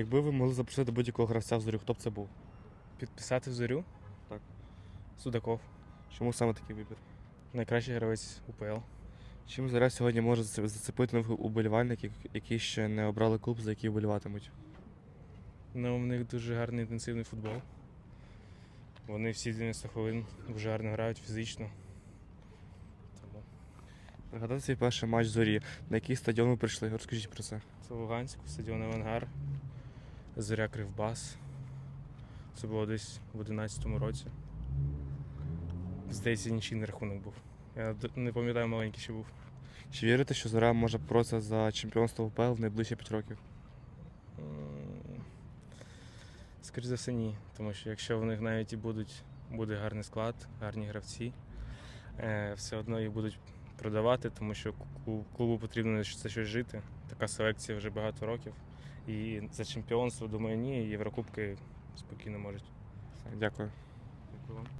Якби ви могли запросити будь-якого гравця в зорю, хто б це був? Підписати в зорю? Так. Судаков. Чому саме такий вибір? Найкращий гравець УПЛ. Чим зоря сьогодні може зацепити нових уболівальників, які ще не обрали клуб, за який вболіватимуть? Ну, в них дуже гарний інтенсивний футбол. Вони всі 90 хвилин дуже гарно грають фізично. Тому Пригадайте свій перший матч зорі. На який стадіон ви прийшли? Розкажіть про це. це Луганськ, стадіон Авангар, Зоря Кривбас. Це було десь в 11-му році. Здається, нічийний рахунок був. Я не пам'ятаю, маленький ще був. Чи вірите, що зоря може боротися за чемпіонство УПЛ в найближчі 5 років? Скоріше за все, ні. Тому що якщо в них навіть і будуть, буде гарний склад, гарні гравці, е, все одно їх будуть продавати, тому що клубу потрібно за щось жити. Така селекція вже багато років. І за чемпіонство, думаю, ні, Єврокубки спокійно можуть. Дякую. Дякую вам.